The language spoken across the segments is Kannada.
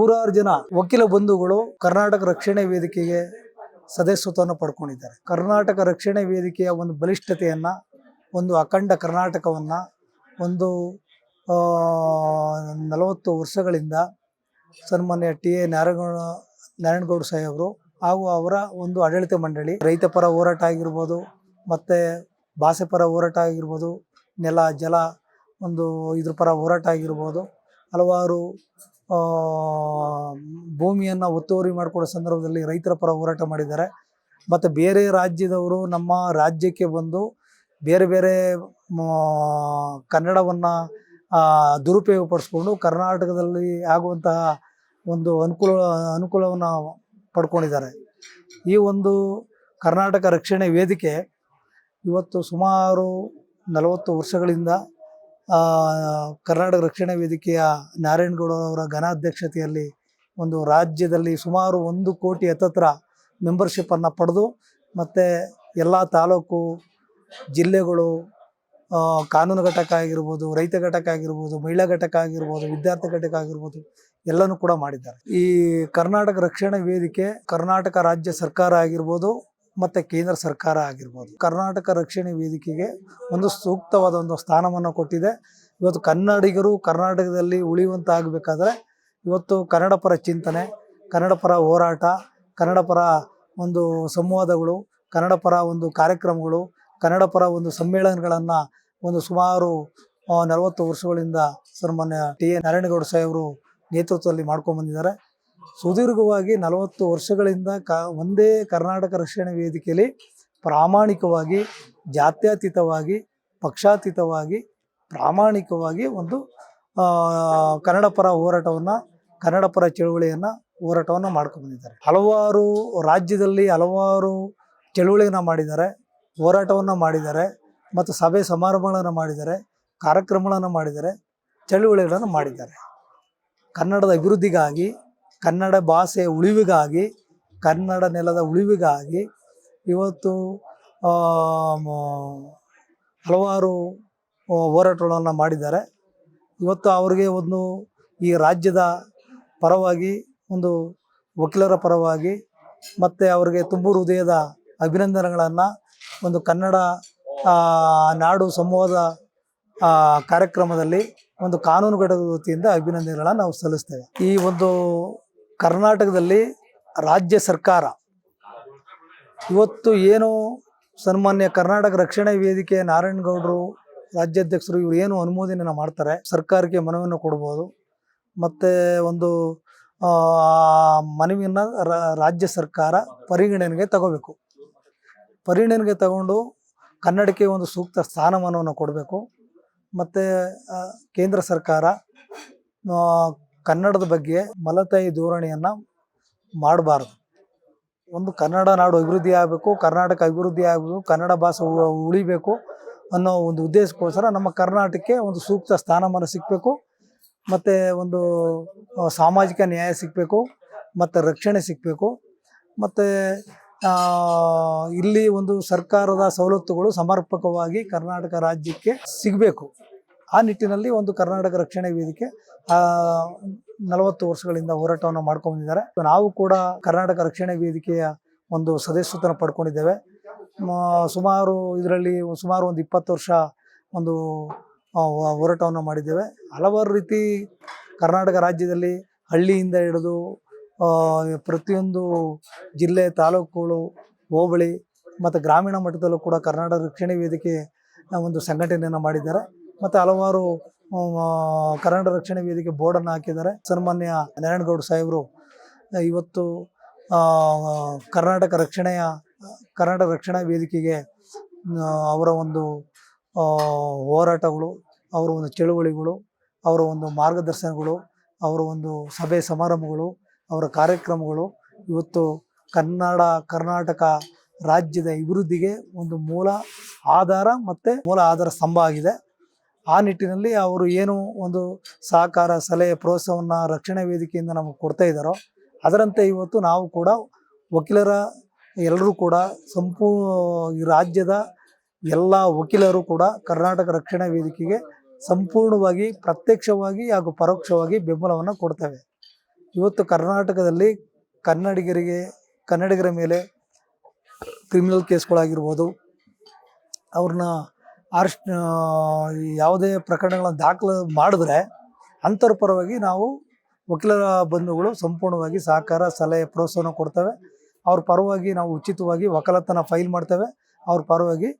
ನೂರಾರು ಜನ ವಕೀಲ ಬಂಧುಗಳು ಕರ್ನಾಟಕ ರಕ್ಷಣೆ ವೇದಿಕೆಗೆ ಸದಸ್ಯತ್ವವನ್ನು ಪಡ್ಕೊಂಡಿದ್ದಾರೆ. ಕರ್ನಾಟಕ ರಕ್ಷಣೆ ವೇದಿಕೆಯ ಒಂದು ಬಲಿಷ್ಠತೆಯನ್ನ, ಒಂದು ಅಖಂಡ ಕರ್ನಾಟಕವನ್ನ ಒಂದು ನಲವತ್ತು ವರ್ಷಗಳಿಂದ ಸನ್ಮಾನ್ಯ ಟಿ. ಎ. ನಾರಾಯಣ ನಾರಾಯಣಗೌಡ ಸಾಹೇಬರು ಹಾಗೂ ಅವರ ಒಂದು ಆಡಳಿತ ಮಂಡಳಿ, ರೈತ ಪರ ಹೋರಾಟ ಆಗಿರ್ಬೋದು, ಮತ್ತು ಭಾಷೆ ಪರ ಹೋರಾಟ ಆಗಿರ್ಬೋದು, ನೆಲ, ಜಲ, ಒಂದು ಇದ್ರ ಪರ ಹೋರಾಟ ಆಗಿರ್ಬೋದು, ಹಲವಾರು ಭೂಮಿಯನ್ನು ಒತ್ತುವರಿ ಮಾಡಿಕೊಡೋ ಸಂದರ್ಭದಲ್ಲಿ ರೈತರ ಪರ ಹೋರಾಟ ಮಾಡಿದ್ದಾರೆ. ಮತ್ತು ಬೇರೆ ರಾಜ್ಯದವರು ನಮ್ಮ ರಾಜ್ಯಕ್ಕೆ ಬಂದು ಬೇರೆ ಬೇರೆ ಕನ್ನಡವನ್ನು ದುರುಪಯೋಗಪಡಿಸ್ಕೊಂಡು ಕರ್ನಾಟಕದಲ್ಲಿ ಆಗುವಂತಹ ಒಂದು ಅನುಕೂಲ, ಅನುಕೂಲವನ್ನು ಪಡ್ಕೊಂಡಿದ್ದಾರೆ. ಈ ಒಂದು ಕರ್ನಾಟಕ ರಕ್ಷಣೆ ವೇದಿಕೆ ಇವತ್ತು ಸುಮಾರು ನಲವತ್ತು ವರ್ಷಗಳಿಂದ ಕರ್ನಾಟಕ ರಕ್ಷಣಾ ವೇದಿಕೆಯ ನಾರಾಯಣಗೌಡ ಅವರ ಘನಾಧ್ಯಕ್ಷತೆಯಲ್ಲಿ ಒಂದು ರಾಜ್ಯದಲ್ಲಿ ಸುಮಾರು ಒಂದು ಕೋಟಿ ಹತ್ತತ್ರ ಮೆಂಬರ್ಶಿಪ್ಪನ್ನು ಪಡೆದು ಮತ್ತು ಎಲ್ಲ ತಾಲೂಕು, ಜಿಲ್ಲೆಗಳು ಕಾನೂನು ಘಟಕ ಆಗಿರ್ಬೋದು, ರೈತ ಘಟಕ ಆಗಿರ್ಬೋದು, ಮಹಿಳಾ ಘಟಕ ಆಗಿರ್ಬೋದು, ವಿದ್ಯಾರ್ಥಿ ಘಟಕ ಆಗಿರ್ಬೋದು ಎಲ್ಲನೂ ಕೂಡ ಮಾಡಿದ್ದಾರೆ. ಈ ಕರ್ನಾಟಕ ರಕ್ಷಣಾ ವೇದಿಕೆ ಕರ್ನಾಟಕ ರಾಜ್ಯ ಸರ್ಕಾರ ಆಗಿರ್ಬೋದು ಮತ್ತು ಕೇಂದ್ರ ಸರ್ಕಾರ ಆಗಿರ್ಬೋದು. ಕರ್ನಾಟಕ ರಕ್ಷಣೆ ವೇದಿಕೆಗೆ ಒಂದು ಸೂಕ್ತವಾದ ಒಂದು ಸ್ಥಾನವನ್ನು ಕೊಟ್ಟಿದೆ. ಇವತ್ತು ಕನ್ನಡಿಗರು ಕರ್ನಾಟಕದಲ್ಲಿ ಉಳಿಯುವಂತಾಗಬೇಕಾದ್ರೆ ಇವತ್ತು ಕನ್ನಡ ಪರ ಚಿಂತನೆ, ಕನ್ನಡ ಪರ ಹೋರಾಟ, ಕನ್ನಡ ಪರ ಒಂದು ಸಂವಾದಗಳು, ಕನ್ನಡ ಪರ ಒಂದು ಕಾರ್ಯಕ್ರಮಗಳು, ಕನ್ನಡ ಪರ ಒಂದು ಸಮ್ಮೇಳನಗಳನ್ನು ಒಂದು ಸುಮಾರು ನಲವತ್ತು ವರ್ಷಗಳಿಂದ ಸನ್ಮಾನ್ಯ ಟಿ ಎ ನಾರಾಯಣಗೌಡ ಸಾಹೇಬರು ನೇತೃತ್ವದಲ್ಲಿ ಮಾಡ್ಕೊಂಡು ಬಂದಿದ್ದಾರೆ. ಸುದೀರ್ಘವಾಗಿ ನಲವತ್ತು ವರ್ಷಗಳಿಂದ ಕ, ಒಂದೇ ಕರ್ನಾಟಕ ರಕ್ಷಣೆ ವೇದಿಕೆಯಲ್ಲಿ ಪ್ರಾಮಾಣಿಕವಾಗಿ, ಜಾತ್ಯತೀತವಾಗಿ, ಪಕ್ಷಾತೀತವಾಗಿ, ಪ್ರಾಮಾಣಿಕವಾಗಿ ಒಂದು ಕನ್ನಡ ಪರ ಹೋರಾಟವನ್ನು, ಕನ್ನಡ ಪರ ಚಳುವಳಿಯನ್ನು ಹೋರಾಟವನ್ನು ಮಾಡ್ಕೊಂಡು ಹಲವಾರು ರಾಜ್ಯದಲ್ಲಿ ಹಲವಾರು ಚಳುವಳಿಯನ್ನು ಮಾಡಿದ್ದಾರೆ, ಹೋರಾಟವನ್ನು ಮಾಡಿದ್ದಾರೆ, ಮತ್ತು ಸಭೆ ಸಮಾರಂಭಗಳನ್ನು ಮಾಡಿದ್ದಾರೆ, ಕಾರ್ಯಕ್ರಮಗಳನ್ನು ಮಾಡಿದ್ದಾರೆ, ಚಳುವಳಿಗಳನ್ನು ಮಾಡಿದ್ದಾರೆ. ಕನ್ನಡದ ಅಭಿವೃದ್ಧಿಗಾಗಿ ಕನ್ನಡ ಭಾಷೆಯ ಉಳಿವಿಗಾಗಿ, ಕನ್ನಡ ನೆಲದ ಉಳಿವಿಗಾಗಿ ಇವತ್ತು ಹಲವಾರು ಹೋರಾಟಗಳನ್ನು ಮಾಡಿದ್ದಾರೆ. ಇವತ್ತು ಅವರಿಗೆ ಒಂದು ಈ ರಾಜ್ಯದ ಪರವಾಗಿ, ಒಂದು ವಕೀಲರ ಪರವಾಗಿ ಮತ್ತು ಅವರಿಗೆ ತುಂಬು ಹೃದಯದ ಅಭಿನಂದನೆಗಳನ್ನು ಒಂದು ಕನ್ನಡ ನಾಡು ಸಂವಾದ ಕಾರ್ಯಕ್ರಮದಲ್ಲಿ ಒಂದು ಕಾನೂನು ಘಟಕದ ವತಿಯಿಂದ ಅಭಿನಂದನೆಗಳನ್ನು ನಾವು ಸಲ್ಲಿಸ್ತೇವೆ. ಈ ಒಂದು ಕರ್ನಾಟಕದಲ್ಲಿ ರಾಜ್ಯ ಸರ್ಕಾರ ಇವತ್ತು ಏನು ಸನ್ಮಾನ್ಯ ಕರ್ನಾಟಕ ರಕ್ಷಣೆ ವೇದಿಕೆ ನಾರಾಯಣಗೌಡರು ರಾಜ್ಯಾಧ್ಯಕ್ಷರು ಇವರು ಏನು ಅನುಮೋದನೆಯನ್ನು ಮಾಡ್ತಾರೆ, ಸರ್ಕಾರಕ್ಕೆ ಮನವಿಯನ್ನು ಕೊಡ್ಬೋದು, ಮತ್ತು ಒಂದು ಮನವಿಯನ್ನು ರಾಜ್ಯ ಸರ್ಕಾರ ಪರಿಗಣನೆಗೆ ತಗೋಬೇಕು. ಪರಿಗಣನೆಗೆ ತಗೊಂಡು ಕನ್ನಡಕ್ಕೆ ಒಂದು ಸೂಕ್ತ ಸ್ಥಾನಮಾನವನ್ನು ಕೊಡಬೇಕು, ಮತ್ತು ಕೇಂದ್ರ ಸರ್ಕಾರ ಕನ್ನಡದ ಬಗ್ಗೆ ಮಲತಾಯಿ ಧೋರಣೆಯನ್ನು ಮಾಡಬಾರ್ದು. ಒಂದು ಕನ್ನಡ ನಾಡು ಅಭಿವೃದ್ಧಿ ಆಗಬೇಕು, ಕರ್ನಾಟಕ ಅಭಿವೃದ್ಧಿ ಆಗಬೇಕು, ಕನ್ನಡ ಭಾಷೆ ಉಳಿಬೇಕು ಅನ್ನೋ ಒಂದು ಉದ್ದೇಶಕ್ಕೋಸ್ಕರ ನಮ್ಮ ಕರ್ನಾಟಕಕ್ಕೆ ಒಂದು ಸೂಕ್ತ ಸ್ಥಾನಮಾನ ಸಿಗಬೇಕು, ಮತ್ತು ಒಂದು ಸಾಮಾಜಿಕ ನ್ಯಾಯ ಸಿಗಬೇಕು, ಮತ್ತು ರಕ್ಷಣೆ ಸಿಗಬೇಕು, ಮತ್ತು ಇಲ್ಲಿ ಒಂದು ಸರ್ಕಾರದ ಸವಲತ್ತುಗಳು ಸಮರ್ಪಕವಾಗಿ ಕರ್ನಾಟಕ ರಾಜ್ಯಕ್ಕೆ ಸಿಗಬೇಕು. ಆ ನಿಟ್ಟಿನಲ್ಲಿ ಒಂದು ಕರ್ನಾಟಕ ರಕ್ಷಣೆ ವೇದಿಕೆ ನಲವತ್ತು ವರ್ಷಗಳಿಂದ ಹೋರಾಟವನ್ನು ಮಾಡ್ಕೊಂಡಿದ್ದಾರೆ ನಾವು ಕೂಡ ಕರ್ನಾಟಕ ರಕ್ಷಣೆ ವೇದಿಕೆಯ ಒಂದು ಸದಸ್ಯತನ ಪಡ್ಕೊಂಡಿದ್ದೇವೆ. ಸುಮಾರು ಇದರಲ್ಲಿ ಸುಮಾರು ಒಂದು ಇಪ್ಪತ್ತು ವರ್ಷ ಒಂದು ಹೋರಾಟವನ್ನು ಮಾಡಿದ್ದೇವೆ. ಹಲವಾರು ರೀತಿ ಕರ್ನಾಟಕ ರಾಜ್ಯದಲ್ಲಿ ಹಳ್ಳಿಯಿಂದ ಹಿಡಿದು ಪ್ರತಿಯೊಂದು ಜಿಲ್ಲೆ, ತಾಲೂಕುಗಳು, ಹೋಬಳಿ, ಮತ್ತು ಗ್ರಾಮೀಣ ಮಟ್ಟದಲ್ಲೂ ಕೂಡ ಕರ್ನಾಟಕ ರಕ್ಷಣೆ ವೇದಿಕೆ ಒಂದು ಸಂಘಟನೆಯನ್ನು ಮಾಡಿದ್ದಾರೆ. ಮತ್ತು ಹಲವಾರು ಕನ್ನಡ ರಕ್ಷಣೆ ವೇದಿಕೆ ಬೋರ್ಡನ್ನು ಹಾಕಿದ್ದಾರೆ. ಸನ್ಮಾನ್ಯ ನಾರಾಯಣಗೌಡ ಸಾಹೇಬರು, ಇವತ್ತು ಕರ್ನಾಟಕ ರಕ್ಷಣೆಯ ಕರ್ನಾಟಕ ರಕ್ಷಣಾ ವೇದಿಕೆಗೆ ಅವರ ಒಂದು ಹೋರಾಟಗಳು, ಅವರ ಒಂದು ಚಳುವಳಿಗಳು, ಅವರ ಒಂದು ಮಾರ್ಗದರ್ಶನಗಳು, ಅವರ ಒಂದು ಸಭೆ ಸಮಾರಂಭಗಳು, ಅವರ ಕಾರ್ಯಕ್ರಮಗಳು, ಇವತ್ತು ಕನ್ನಡ, ಕರ್ನಾಟಕ ರಾಜ್ಯದ ಅಭಿವೃದ್ಧಿಗೆ ಒಂದು ಮೂಲ ಆಧಾರ ಮತ್ತು ಮೂಲ ಆಧಾರ ಸ್ತಂಭ ಆಗಿದೆ. ಆ ನಿಟ್ಟಿನಲ್ಲಿ ಅವರು ಏನು ಒಂದು ಸಹಕಾರ, ಸಲಹೆ, ಪ್ರೋತ್ಸಾಹವನ್ನು ರಕ್ಷಣಾ ವೇದಿಕೆಯಿಂದ ನಮಗೆ ಕೊಡ್ತಾ ಇದ್ದಾರೋ, ಅದರಂತೆ ಇವತ್ತು ನಾವು ಕೂಡ ವಕೀಲರ ಎಲ್ಲರೂ ಕೂಡ ಈ ರಾಜ್ಯದ ಎಲ್ಲ ವಕೀಲರು ಕೂಡ ಕರ್ನಾಟಕ ರಕ್ಷಣಾ ವೇದಿಕೆಗೆ ಸಂಪೂರ್ಣವಾಗಿ ಪ್ರತ್ಯಕ್ಷವಾಗಿ ಹಾಗೂ ಪರೋಕ್ಷವಾಗಿ ಬೆಂಬಲವನ್ನು ಕೊಡ್ತವೆ. ಇವತ್ತು ಕರ್ನಾಟಕದಲ್ಲಿ ಕನ್ನಡಿಗರಿಗೆ, ಕನ್ನಡಿಗರ ಮೇಲೆ ಕ್ರಿಮಿನಲ್ ಕೇಸ್ಗಳಾಗಿರ್ಬೋದು, ಅವ್ರನ್ನ ಅರೆಸ್ಟ್ ಯಾವುದೇ ಪ್ರಕರಣಗಳನ್ನು ದಾಖಲು ಮಾಡಿದ್ರೆ ಅಂಥವ್ರ ಪರವಾಗಿ ನಾವು ವಕೀಲರ ಬಂಧುಗಳು ಸಂಪೂರ್ಣವಾಗಿ ಸಹಕಾರ, ಸಲಹೆ ಪ್ರೋತ್ಸಾಹ ಕೊಡ್ತೇವೆ. ಅವ್ರ ಪರವಾಗಿ ನಾವು ಉಚಿತವಾಗಿ ವಕಾಲತ್ತನ ಫೈಲ್ ಮಾಡ್ತೇವೆ. ಅವ್ರ ಪರವಾಗಿ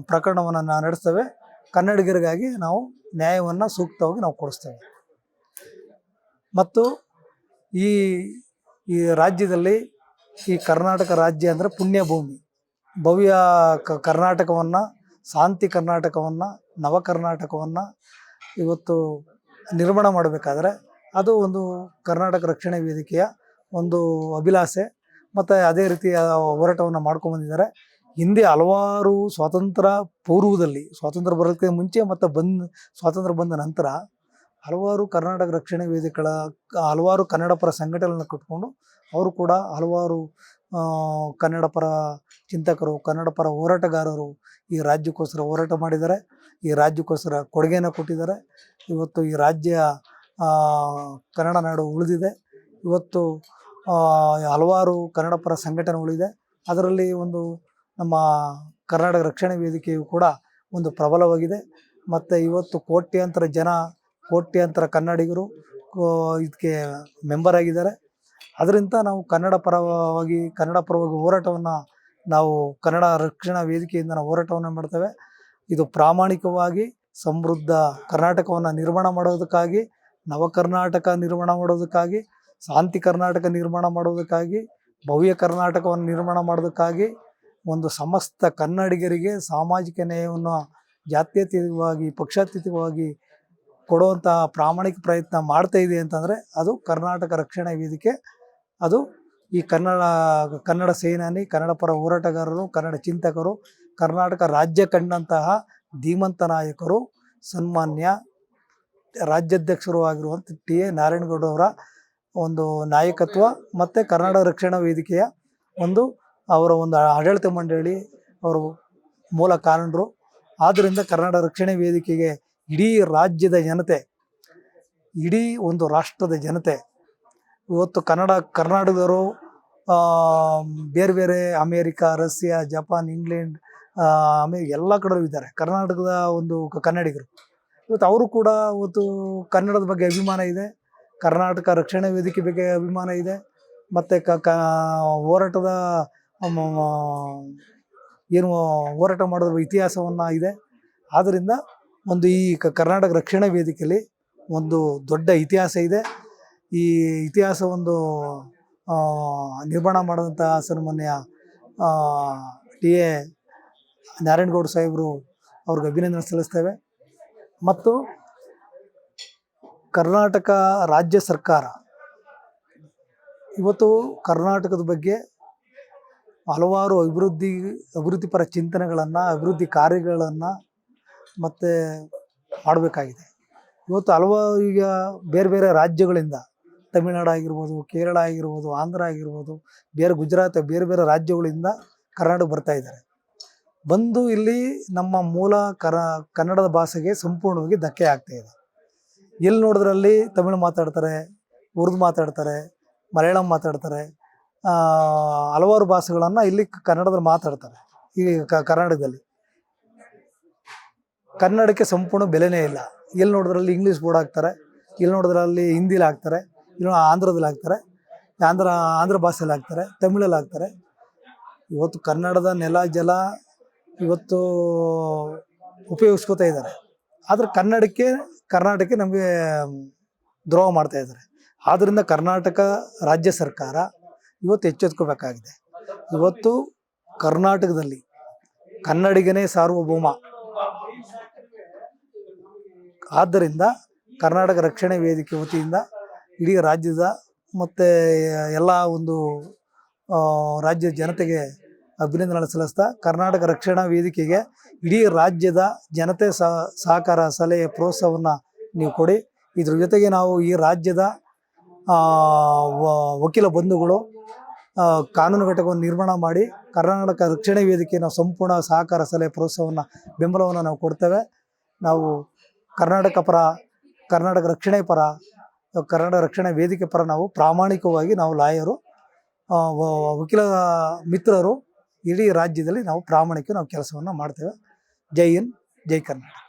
ಪ್ರಕರಣವನ್ನು ನಡೆಸ್ತೇವೆ. ಕನ್ನಡಿಗರಿಗಾಗಿ ನಾವು ನ್ಯಾಯವನ್ನು ಸೂಕ್ತವಾಗಿ ನಾವು ಕೊಡಿಸ್ತೇವೆ. ಮತ್ತು ಈ ಈ ರಾಜ್ಯದಲ್ಲಿ ಈ ಕರ್ನಾಟಕ ರಾಜ್ಯ ಅಂದರೆ ಪುಣ್ಯಭೂಮಿ. ಭವ್ಯ ಕರ್ನಾಟಕವನ್ನು ಶಾಂತಿ ಕರ್ನಾಟಕವನ್ನು, ನವ ಕರ್ನಾಟಕವನ್ನು ಇವತ್ತು ನಿರ್ಮಾಣ ಮಾಡಬೇಕಾದ್ರೆ ಅದು ಒಂದು ಕರ್ನಾಟಕ ರಕ್ಷಣೆ ವೇದಿಕೆಯ ಒಂದು ಅಭಿಲಾಷೆ. ಮತ್ತು ಅದೇ ರೀತಿಯ ಹೋರಾಟವನ್ನು ಮಾಡ್ಕೊಂಡ್ಬಂದಿದ್ದಾರೆ ಹಿಂದೆ ಹಲವಾರು ಸ್ವಾತಂತ್ರ್ಯ ಪೂರ್ವದಲ್ಲಿ, ಸ್ವಾತಂತ್ರ್ಯ ಬರೋದಕ್ಕೆ ಮುಂಚೆ ಮತ್ತು ಬಂದ, ಸ್ವಾತಂತ್ರ್ಯ ಬಂದ ನಂತರ ಹಲವಾರು ಕರ್ನಾಟಕ ರಕ್ಷಣೆ ವೇದಿಕೆಗಳ, ಹಲವಾರು ಕನ್ನಡ ಪರ ಸಂಘಟನೆಗಳನ್ನ ಕಟ್ಕೊಂಡು ಅವರು ಕೂಡ ಹಲವಾರು ಕನ್ನಡ ಪರ ಚಿಂತಕರು, ಕನ್ನಡ ಪರ ಹೋರಾಟಗಾರರು ಈ ರಾಜ್ಯಕ್ಕೋಸ್ಕರ ಹೋರಾಟ ಮಾಡಿದ್ದಾರೆ. ಈ ರಾಜ್ಯಕ್ಕೋಸ್ಕರ ಕೊಡುಗೆಯನ್ನು ಕೊಟ್ಟಿದ್ದಾರೆ. ಇವತ್ತು ಈ ರಾಜ್ಯ ಕನ್ನಡ ನಾಡು ಉಳಿದಿದೆ. ಇವತ್ತು ಹಲವಾರು ಕನ್ನಡ ಪರ ಸಂಘಟನೆಗಳಿದೆ ಅದರಲ್ಲಿ ಒಂದು ನಮ್ಮ ಕರ್ನಾಟಕ ರಕ್ಷಣೆ ವೇದಿಕೆಯು ಕೂಡ ಒಂದು ಪ್ರಬಲವಾಗಿದೆ. ಮತ್ತು ಇವತ್ತು ಕೋಟ್ಯಂತರ ಜನ ಕೋಟ್ಯಾಂತರ ಕನ್ನಡಿಗರು ಇದಕ್ಕೆ ಮೆಂಬರ್ ಆಗಿದ್ದಾರೆ. ಅದರಿಂದ ನಾವು ಕನ್ನಡ ಪರವಾಗಿ ಕನ್ನಡ ಪರವಾಗಿ ಹೋರಾಟವನ್ನು ನಾವು ಕನ್ನಡ ರಕ್ಷಣಾ ವೇದಿಕೆಯಿಂದ ನಾವು ಹೋರಾಟವನ್ನು ಮಾಡ್ತೇವೆ. ಇದು ಪ್ರಾಮಾಣಿಕವಾಗಿ ಸಮೃದ್ಧ ಕರ್ನಾಟಕವನ್ನು ನಿರ್ಮಾಣ ಮಾಡೋದಕ್ಕಾಗಿ, ನವ ಕರ್ನಾಟಕ ನಿರ್ಮಾಣ ಮಾಡೋದಕ್ಕಾಗಿ, ಶಾಂತಿ ಕರ್ನಾಟಕ ನಿರ್ಮಾಣ ಮಾಡೋದಕ್ಕಾಗಿ, ಭವ್ಯ ಕರ್ನಾಟಕವನ್ನು ನಿರ್ಮಾಣ ಮಾಡೋದಕ್ಕಾಗಿ ಒಂದು ಸಮಸ್ತ ಕನ್ನಡಿಗರಿಗೆ ಸಾಮಾಜಿಕ ನ್ಯಾಯವನ್ನು ಜಾತ್ಯತೀತವಾಗಿ, ಪಕ್ಷಾತೀತವಾಗಿ ಕೊಡುವಂಥ ಪ್ರಾಮಾಣಿಕ ಪ್ರಯತ್ನ ಮಾಡ್ತಾ ಇದೆ ಅಂತಂದರೆ ಅದು ಕರ್ನಾಟಕ ರಕ್ಷಣಾ ವೇದಿಕೆ. ಅದು ಈ ಕನ್ನಡ ಕನ್ನಡ ಸೇನಾನಿ, ಕನ್ನಡ ಪರ ಹೋರಾಟಗಾರರು, ಕನ್ನಡ ಚಿಂತಕರು, ಕರ್ನಾಟಕ ರಾಜ್ಯ ಕಂಡಂತಹ ಧೀಮಂತ ನಾಯಕರು, ಸನ್ಮಾನ್ಯ ರಾಜ್ಯಾಧ್ಯಕ್ಷರು ಆಗಿರುವಂಥ ಟಿ ಎ ನಾರಾಯಣಗೌಡವರ ಒಂದು ನಾಯಕತ್ವ ಮತ್ತು ಕನ್ನಡ ರಕ್ಷಣಾ ವೇದಿಕೆಯ ಒಂದು ಅವರ ಒಂದು ಆಡಳಿತ ಮಂಡಳಿ ಅವರು ಮೂಲ ಕಾರಣರು ಆದ್ದರಿಂದ ಕನ್ನಡ ರಕ್ಷಣೆ ವೇದಿಕೆಗೆ ಇಡೀ ರಾಜ್ಯದ ಜನತೆ, ಇಡೀ ಒಂದು ರಾಷ್ಟ್ರದ ಜನತೆ, ಇವತ್ತು ಕನ್ನಡ, ಕರ್ನಾಟಕದವರು ಬೇರೆ ಬೇರೆ ಅಮೇರಿಕಾ, ರಷ್ಯಾ, ಜಪಾನ್, ಇಂಗ್ಲೆಂಡ್ ಆಮೇಲೆ ಆಮೇ ಎಲ್ಲ ಕಡೆಯೂ ಇದ್ದಾರೆ. ಕರ್ನಾಟಕದ ಒಂದು ಕನ್ನಡಿಗರು. ಇವತ್ತು ಅವರು ಕೂಡ ಇವತ್ತು ಕನ್ನಡದ ಬಗ್ಗೆ ಅಭಿಮಾನ ಇದೆ. ಕರ್ನಾಟಕ ರಕ್ಷಣೆ ವೇದಿಕೆ ಬಗ್ಗೆ ಅಭಿಮಾನ ಇದೆ. ಮತ್ತು ಕ ಹೋರಾಟದ ಏನು ಹೋರಾಟ ಮಾಡೋದ್ರ ಇತಿಹಾಸವನ್ನು ಇದೆ. ಆದ್ದರಿಂದ ಒಂದು ಈ ಕರ್ನಾಟಕ ರಕ್ಷಣಾ ವೇದಿಕೆಯಲ್ಲಿ ಒಂದು ದೊಡ್ಡ ಇತಿಹಾಸ ಇದೆ. ಈ ಇತಿಹಾಸ ಒಂದು ನಿರ್ಮಾಣ ಮಾಡಿದಂಥ ಸನ್ಮಾನ್ಯ ಟಿ. ಎ. ನಾರಾಯಣಗೌಡ ಸಾಹೇಬರು ಅವ್ರಿಗೆ ಅಭಿನಂದನೆ ಸಲ್ಲಿಸ್ತೇವೆ. ಮತ್ತು ಕರ್ನಾಟಕ ರಾಜ್ಯ ಸರ್ಕಾರ ಇವತ್ತು ಕರ್ನಾಟಕದ ಬಗ್ಗೆ ಹಲವಾರು ಅಭಿವೃದ್ಧಿ, ಅಭಿವೃದ್ಧಿಪರ ಚಿಂತನೆಗಳನ್ನು, ಅಭಿವೃದ್ಧಿ ಕಾರ್ಯಗಳನ್ನು ಮತ್ತು ಮಾಡಬೇಕಾಗಿದೆ. ಇವತ್ತು ಹಲವಾರು ಈಗ ಬೇರೆ ಬೇರೆ ರಾಜ್ಯಗಳಿಂದ ತಮಿಳುನಾಡು ಆಗಿರ್ಬೋದು, ಕೇರಳ ಆಗಿರ್ಬೋದು, ಆಂಧ್ರ ಆಗಿರ್ಬೋದು, ಬೇರೆ ಗುಜರಾತ್, ಬೇರೆ ಬೇರೆ ರಾಜ್ಯಗಳಿಂದ ಕರ್ನಾಟಕ ಬರ್ತಾ ಇದ್ದಾರೆ. ಬಂದು ಇಲ್ಲಿ ನಮ್ಮ ಮೂಲ ಕರ, ಕನ್ನಡದ ಭಾಷೆಗೆ ಸಂಪೂರ್ಣವಾಗಿ ಧಕ್ಕೆ ಆಗ್ತಾ ಇದೆ. ಎಲ್ಲಿ ನೋಡಿದ್ರಲ್ಲಿ ತಮಿಳು ಮಾತಾಡ್ತಾರೆ, ಉರ್ದು ಮಾತಾಡ್ತಾರೆ, ಮಲಯಾಳಂ ಮಾತಾಡ್ತಾರೆ ಹಲವಾರು ಭಾಷೆಗಳನ್ನು ಇಲ್ಲಿ ಕನ್ನಡದಲ್ಲಿ ಮಾತಾಡ್ತಾರೆ. ಈ ಕರ್ನಾಟಕದಲ್ಲಿ. ಕನ್ನಡಕ್ಕೆ ಸಂಪೂರ್ಣ ಬೆಲೆನೇ ಇಲ್ಲ. ಎಲ್ಲಿ ನೋಡಿದ್ರಲ್ಲಿ ಇಂಗ್ಲೀಷ್ ಬೋರ್ಡ್ ಹಾಕ್ತಾರೆ ಇಲ್ಲಿ ನೋಡಿದ್ರಲ್ಲಿ ಹಿಂದಿಲಿ ಹಾಕ್ತಾರೆ ಇಲ್ಲಿ ಆಂಧ್ರದಲ್ಲಿ ಹಾಕ್ತಾರೆ, ಆಂಧ್ರ ಆಂಧ್ರ ಭಾಷೆಯಲ್ಲಿ ಹಾಕ್ತಾರೆ ತಮಿಳಲ್ಲಿ ಹಾಕ್ತಾರೆ. ಇವತ್ತು ಕನ್ನಡದ ನೆಲ, ಜಲ ಇವತ್ತು ಉಪಯೋಗಿಸ್ಕೋತಾ ಇದ್ದಾರೆ ಆದರೆ ಕನ್ನಡಕ್ಕೆ, ಕರ್ನಾಟಕಕ್ಕೆ ನಮಗೆ ದ್ರೋಹ ಮಾಡ್ತಾ ಇದ್ದಾರೆ ಆದ್ದರಿಂದ ಕರ್ನಾಟಕ ರಾಜ್ಯ ಸರ್ಕಾರ ಇವತ್ತು ಎಚ್ಚೆತ್ಕೋಬೇಕಾಗಿದೆ. ಇವತ್ತು ಕರ್ನಾಟಕದಲ್ಲಿ ಕನ್ನಡಿಗನೇ ಸಾರ್ವಭೌಮ. ಆದ್ದರಿಂದ ಕರ್ನಾಟಕ ರಕ್ಷಣೆ ವೇದಿಕೆ ವತಿಯಿಂದ ಇಡೀ ರಾಜ್ಯದ ಮತ್ತು ಎಲ್ಲ ಒಂದು ರಾಜ್ಯ ಜನತೆಗೆ ಅಭಿನಂದನೆ ಸಲ್ಲಿಸ್ತಾ ಕರ್ನಾಟಕ ರಕ್ಷಣಾ ವೇದಿಕೆಗೆ ಇಡೀ ರಾಜ್ಯದ ಜನತೆ ಸಹ, ಸಹಕಾರ ಸಲಹೆ ಪ್ರೋತ್ಸಾಹವನ್ನು ನೀವು ಕೊಡಿ. ಇದ್ರ ಜೊತೆಗೆ ನಾವು ಈ ರಾಜ್ಯದ ವಕೀಲ ಬಂಧುಗಳು ಕಾನೂನು ಘಟಕವನ್ನು ನಿರ್ಮಾಣ ಮಾಡಿ ಕರ್ನಾಟಕ ರಕ್ಷಣೆ ವೇದಿಕೆ ನಾವು ಸಂಪೂರ್ಣ ಸಹಕಾರ ಸಲಹೆ ಪ್ರೋತ್ಸಾಹವನ್ನು ಬೆಂಬಲವನ್ನು ನಾವು ಕೊಡ್ತೇವೆ. ನಾವು ಕರ್ನಾಟಕ ಪರ, ಕರ್ನಾಟಕ ರಕ್ಷಣೆ ಪರ, ಕರ್ನಾಟಕ ರಕ್ಷಣಾ ವೇದಿಕೆ ಪರ ನಾವು ಪ್ರಾಮಾಣಿಕವಾಗಿ ನಾವು ಲಾಯರು ವಕೀಲ ಮಿತ್ರರು ಇಡೀ ರಾಜ್ಯದಲ್ಲಿ ನಾವು ಪ್ರಾಮಾಣಿಕ ನಾವು ಕೆಲಸವನ್ನು ಮಾಡ್ತೇವೆ. ಜೈ ಹಿಂದ್, ಜೈ ಕರ್ನಾಟಕ.